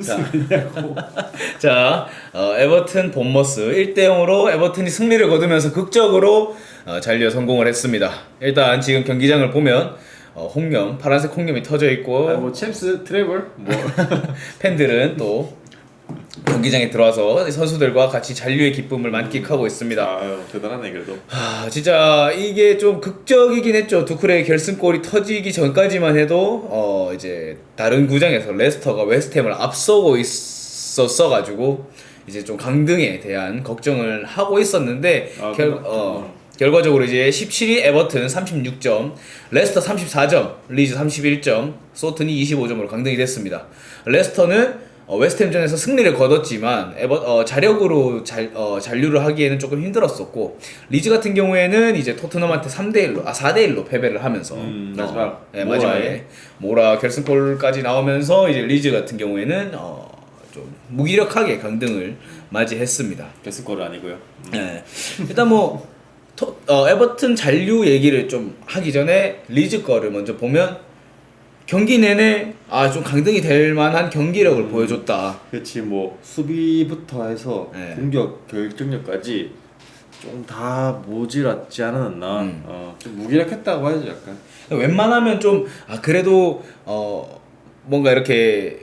소리냐고. 자, 어, 에버튼 본머스 1대 0으로 에버튼이 승리를 거두면서 극적으로 어, 잔류에 성공을 했습니다. 일단 지금 경기장을 보면 어, 홍염, 파란색 홍염이 터져 있고 아, 뭐 챔스 트래블 뭐 팬들은 또 경기장에 들어와서 선수들과 같이 잔류의 기쁨을 만끽하고 있습니다. 아유 대단하네 그래도. 아 진짜 이게 좀 극적이긴 했죠. 두클의 결승골이 터지기 전까지만 해도 어 이제 다른 구장에서 레스터가 웨스트햄을 앞서고 있었어 가지고 이제 좀 강등에 대한 걱정을 하고 있었는데 아, 결, 그렇구나. 어, 결과적으로 이제 17위 에버튼 36점, 레스터 34점, 리즈 31점, 소튼이 25점으로 강등이 됐습니다. 레스터는 어, 웨스트햄전에서 승리를 거뒀지만 에버, 어, 자력으로 잘, 어, 잔류를 하기에는 조금 힘들었었고 리즈 같은 경우에는 이제 토트넘한테 3대 1로 아 4대 1로 패배를 하면서 음, 마지막 어, 네, 모라에. 마지막에 모라 결승골까지 나오면서 이제 리즈 같은 경우에는 어, 좀 무기력하게 강등을 맞이했습니다. 결승골은 아니고요. 네. 일단 뭐 토, 어, 에버튼 잔류 얘기를 좀 하기 전에 리즈 거를 먼저 보면 경기 내내 아 좀 강등이 될 만한 경기력을 음. 보여줬다. 그렇지 뭐 수비부터 해서 네. 공격 결정력까지 좀 다 모질었지 않았나. 음. 어, 좀 무기력했다고 해야죠 약간. 웬만하면 좀 아 그래도 어 뭔가 이렇게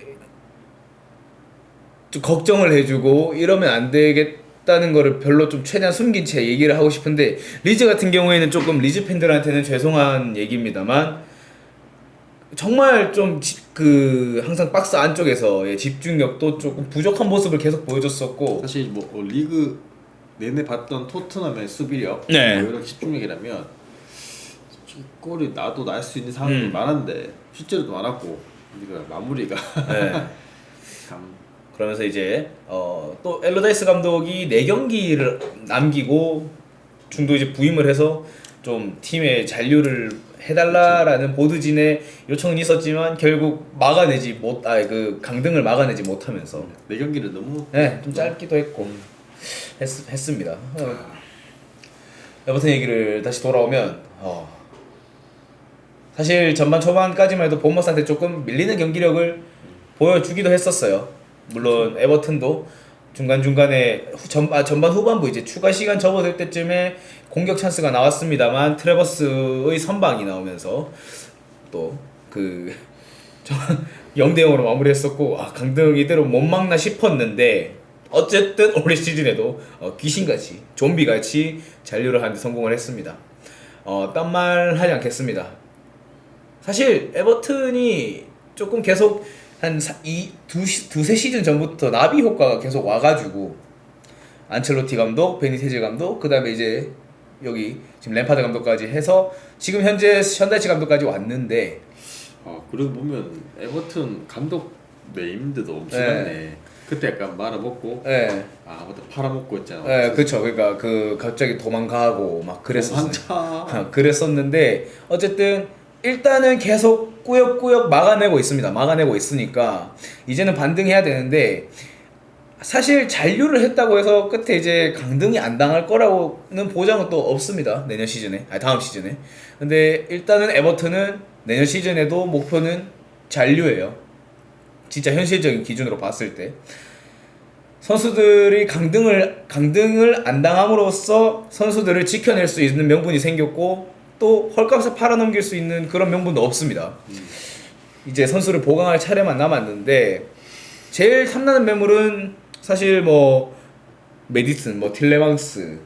좀 걱정을 해주고 이러면 안 되겠다는 거를 별로 좀 최대한 숨긴 채 얘기를 하고 싶은데 리즈 같은 경우에는 조금 리즈 팬들한테는 죄송한 얘기입니다만 정말 좀 그 항상 박스 안쪽에서의 집중력도 조금 부족한 모습을 계속 보여줬었고 사실 뭐 어, 리그 내내 봤던 토트넘의 수비력, 네. 뭐 이런 집중력이라면 솔직히 골이 나도 날 수 있는 상황이 음. 많았는데 실제로도 많았고 우리가 마무리가 네. 참 그러면서 이제 어, 또 엘로다이스 감독이 네 경기를 남기고 중도 이제 부임을 해서 좀 팀의 잔류를 해달라라는 보드진의 요청은 있었지만 결국 막아내지 못, 아그 강등을 막아내지 못하면서 내 경기를 너무 네, 좀 짧기도 했고 했, 했습니다. 어. 에버튼 얘기를 다시 돌아오면 어, 사실 전반 초반까지만 해도 본머스한테 조금 밀리는 경기력을 보여주기도 했었어요. 물론 에버튼도 중간 중간에 전, 아, 전반 후반부 이제 추가 시간 접어들 때쯤에 공격 찬스가 나왔습니다만 트레버스의 선방이 나오면서 또그 0대 0으로 마무리했었고 아, 강등 이대로 못 막나 싶었는데 어쨌든 올해 시즌에도 어, 귀신같이 좀비같이 잔류를 하는데 성공을 했습니다. 어, 딴 말 하지 않겠습니다. 사실 에버튼이 조금 계속 한 이 두 두세 시즌 전부터 나비 효과가 계속 와가지고 안첼로티 감독, 베니테즈 감독, 그 다음에 이제 여기 지금 램파드 감독까지 해서 지금 현재 현대치 감독까지 왔는데 아 그러고 보면 에버튼 감독 네임드도 엄청났네. 그때 약간 말아먹고 예, 아 맞다 팔아먹고 있잖아. 예, 그쵸. 그러니까 그 갑자기 도망가고 막 그랬었어요. 그랬었는데 어쨌든 일단은 계속 꾸역꾸역 막아내고 있습니다. 막아내고 있으니까 이제는 반등해야 되는데 사실 잔류를 했다고 해서 끝에 이제 강등이 안 당할 거라고는 보장은 또 없습니다. 내년 시즌에. 아니 다음 시즌에. 근데 일단은 에버튼은 내년 시즌에도 목표는 잔류예요. 진짜 현실적인 기준으로 봤을 때. 선수들이 강등을 강등을 안 당함으로써 선수들을 지켜낼 수 있는 명분이 생겼고 또 헐값에 팔아넘길 수 있는 그런 명분도 없습니다. 이제 선수를 보강할 차례만 남았는데 제일 탐나는 매물은 사실 뭐 메디슨, 뭐 틸레망스,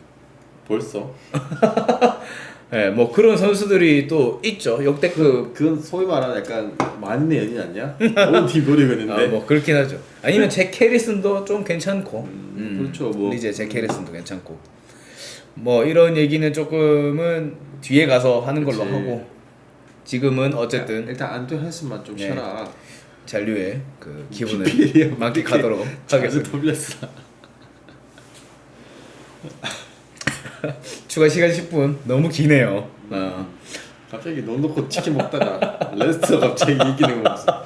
벌써 예, 뭐 그런 선수들이 또 있죠. 역대급 그건 소위 말하는 약간 만내 연인 아니야? 노리고 있는데. 아, 뭐 그렇긴 하죠. 아니면 잭 캐리슨도 좀 괜찮고, 음, 그렇죠, 뭐. 이제 잭 캐리슨도 괜찮고, 뭐 이런 얘기는 조금은 뒤에 가서 하는 걸로 그치. 하고, 지금은 어쨌든 일단 안토 헨스만 좀 네. 쉬어라. 잔류의 그 기분을 만끽하도록 하겠습니다. 돌렸어. 추가 시간 10분 너무 기네요. 어. 갑자기 너 놓고 치킨 먹다가 레스터 갑자기 이기는 거 봤어.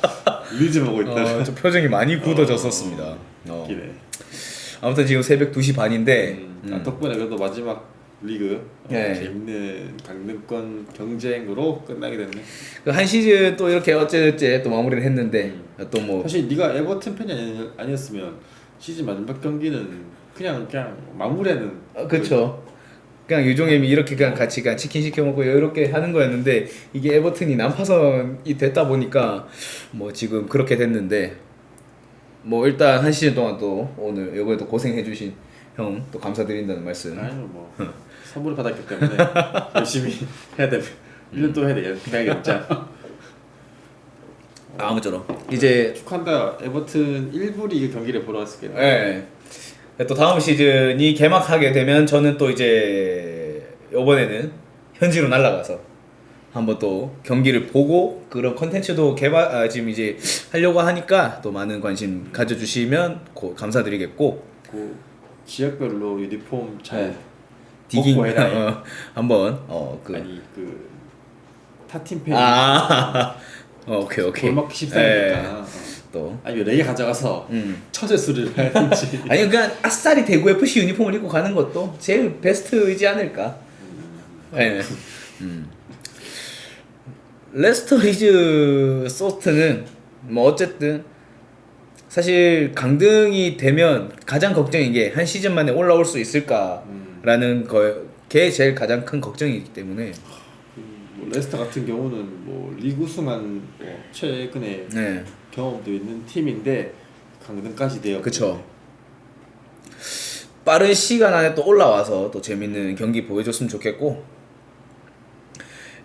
리즈 보고 있다. 어, 좀 표정이 많이 굳어졌었습니다. 어. 기네. 아무튼 지금 새벽 2시 반인데 음, 음. 아, 덕분에 그래도 마지막 리그 어, 네. 재밌는 강등권 경쟁으로 끝나게 됐네. 그 한 시즌 또 이렇게 어째어째 또 마무리를 했는데 또 뭐 사실 네가 에버튼 팬이 아니- 아니었으면 시즌 마지막 경기는 그냥 그냥 마무리하는 어, 그쵸. 그냥 유종엠이 이렇게 그냥 같이 그냥 치킨 시켜 먹고 이렇게 하는 거였는데 이게 에버튼이 난파선이 됐다 보니까 뭐 지금 그렇게 됐는데 뭐 일단 한 시즌 동안 또 오늘 이번에도 고생해주신 형 또 감사드린다는 말씀. 아니 뭐 선물을 받았기 때문에 열심히 해야 되면 1년 또 해야 돼. 그냥 연장. 아무쪼록 이제 축하한다. 에버튼 1부 리그 경기를 보러 왔을 거예요. 예. 또 다음 시즌이 개막하게 되면 저는 또 이제 이번에는 현지로 날아가서 한번 또 경기를 보고 그런 컨텐츠도 개발 아, 지금 이제 하려고 하니까 또 많은 관심 가져주시면 고, 감사드리겠고 그 지역별로 유니폼 잘 네. 디깅 먹고 해라. 어, 한번 어그 아니 그 타팀 팬 아, 어, 오케이 오케이. 골 먹기 쉽다니까. 예, 어. 또 아니 레이 가져가서 음. 처제 수를 하든지. 아니 그냥 아싸리 대구 FC 유니폼을 입고 가는 것도 제일 베스트이지 않을까. 예. 음. 레스터 리즈 소스트는 뭐 어쨌든 사실 강등이 되면 가장 걱정인 게 한 시즌 만에 올라올 수 있을까라는 거게 제일 가장 큰 걱정이기 때문에 뭐 레스터 같은 경우는 뭐 리그 우승한 뭐 최근에 네. 경험도 있는 팀인데 강등까지 되어. 그쵸. 빠른 시간 안에 또 올라와서 또 재밌는 경기 보여줬으면 좋겠고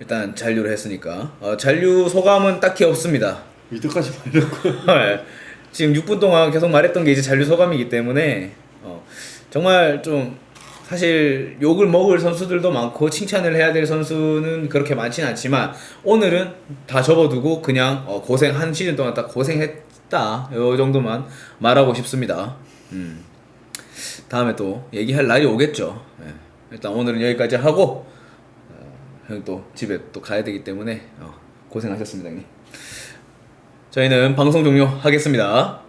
일단 잔류를 했으니까 어, 잔류 소감은 딱히 없습니다. 미드까지 말려고. 네. 지금 6분 동안 계속 말했던 게 이제 잔류 소감이기 때문에 어, 정말 좀 사실 욕을 먹을 선수들도 많고 칭찬을 해야 될 선수는 그렇게 많지는 않지만 오늘은 다 접어두고 그냥 어, 고생 한 시즌 동안 딱 고생했다 요 정도만 말하고 싶습니다. 음. 다음에 또 얘기할 날이 오겠죠. 예. 일단 오늘은 여기까지 하고 또 집에 또 가야 되기 때문에 어, 고생하셨습니다, 형님. 저희는 방송 종료하겠습니다.